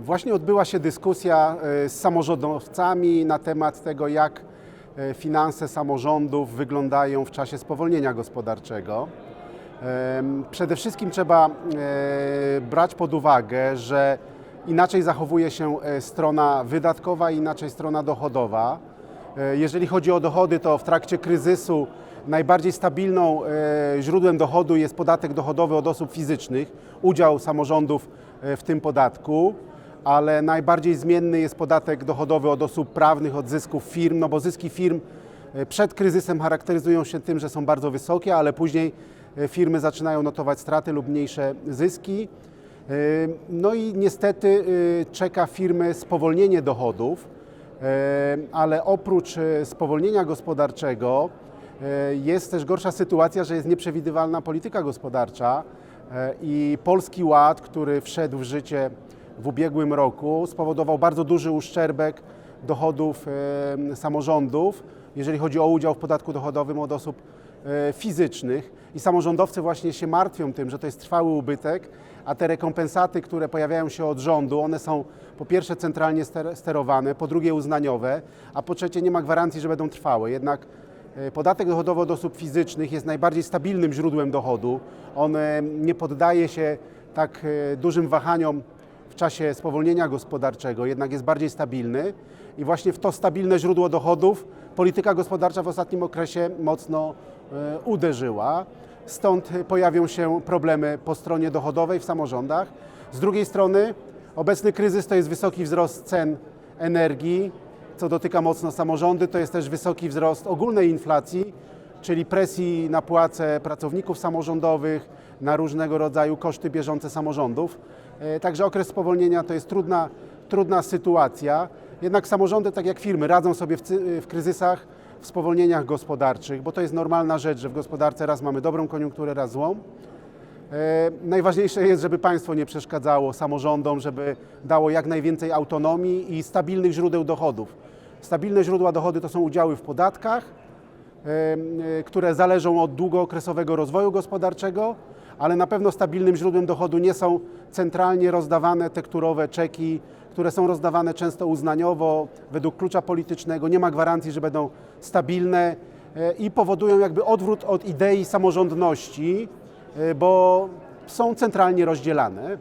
Właśnie odbyła się dyskusja e, z samorządowcami na temat tego, jak e, finanse samorządów wyglądają w czasie spowolnienia gospodarczego. Przede wszystkim trzeba e, brać pod uwagę, że inaczej zachowuje się e, strona wydatkowa, inaczej strona dochodowa. E, Jeżeli chodzi o dochody, to w trakcie kryzysu najbardziej stabilną e, źródłem dochodu jest podatek dochodowy od osób fizycznych, udział samorządów e, w tym podatku, ale najbardziej zmienny jest podatek dochodowy od osób prawnych, od zysków firm, no bo zyski firm e, przed kryzysem charakteryzują się tym, że są bardzo wysokie, ale później e, firmy zaczynają notować straty lub mniejsze zyski. E, No i niestety czeka firmy spowolnienie dochodów, ale oprócz spowolnienia gospodarczego jest też gorsza sytuacja, że jest nieprzewidywalna polityka gospodarcza i Polski Ład, który wszedł w życie w ubiegłym roku, spowodował bardzo duży uszczerbek dochodów e, samorządów, jeżeli chodzi o udział w podatku dochodowym od osób e, fizycznych i samorządowcy właśnie się martwią tym, że to jest trwały ubytek, a te rekompensaty, które pojawiają się od rządu, one są po pierwsze centralnie ster- sterowane, po drugie uznaniowe, a po trzecie nie ma gwarancji, że będą trwałe. Jednak e, podatek dochodowy od osób fizycznych jest najbardziej stabilnym źródłem dochodu. On nie poddaje się tak dużym wahaniom w czasie spowolnienia gospodarczego, jednak jest bardziej stabilny i właśnie w to stabilne źródło dochodów polityka gospodarcza w ostatnim okresie mocno e, uderzyła. Stąd pojawią się problemy po stronie dochodowej w samorządach. Z drugiej strony obecny kryzys to jest wysoki wzrost cen energii, co dotyka mocno samorządy, to jest też wysoki wzrost ogólnej inflacji, czyli presji na płace pracowników samorządowych, na różnego rodzaju koszty bieżące samorządów. E, Także okres spowolnienia to jest trudna, trudna sytuacja. Jednak samorządy, tak jak firmy, radzą sobie w, cy- w kryzysach, w spowolnieniach gospodarczych, bo to jest normalna rzecz, że w gospodarce raz mamy dobrą koniunkturę, raz złą. E, Najważniejsze jest, żeby państwo nie przeszkadzało samorządom, żeby dało jak najwięcej autonomii i stabilnych źródeł dochodów. Stabilne źródła dochody to są udziały w podatkach, e, e, które zależą od długookresowego rozwoju gospodarczego, ale na pewno stabilnym źródłem dochodu nie są centralnie rozdawane tekturowe czeki, które są rozdawane często uznaniowo, według klucza politycznego. Nie ma gwarancji, że będą stabilne e, i powodują jakby odwrót od idei samorządności, e, bo są centralnie rozdzielane.